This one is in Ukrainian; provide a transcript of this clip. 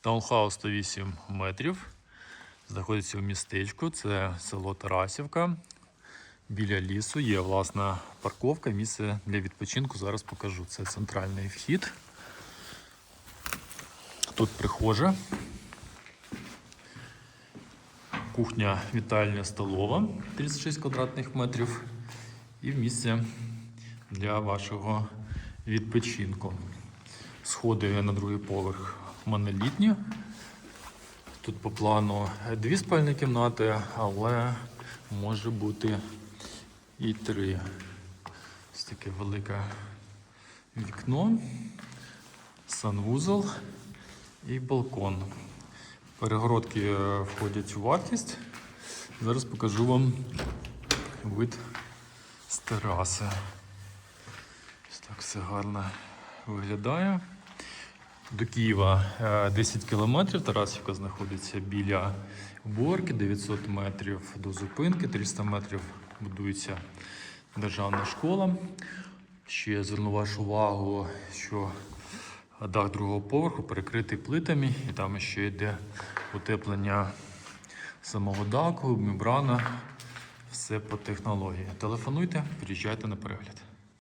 Таунхаус 108 метрів. Знаходиться в містечку. Це село Тарасівка. Біля лісу є власна парковка, місце для відпочинку. Зараз покажу. Це центральний вхід. Тут прихожа. Кухня, вітальня, столова 36 квадратних метрів. І місце для вашого відпочинку. Сходи на другий поверх монолітні. Тут по плану дві спальні кімнати, але може бути і три. Ось таке велике вікно, санвузол і балкон. Перегородки е, входять у вартість. Зараз покажу вам вид з тераси. Ось так все гарно виглядає. До Києва е, 10 кілометрів. Тарасівка знаходиться біля Борки, 900 метрів до зупинки, 300 метрів будується державна школа. Ще зверну вашу увагу, що дах другого поверху перекритий плитами, і там ще йде утеплення самого даху, мембрана, все по технології. Телефонуйте, приїжджайте на перегляд.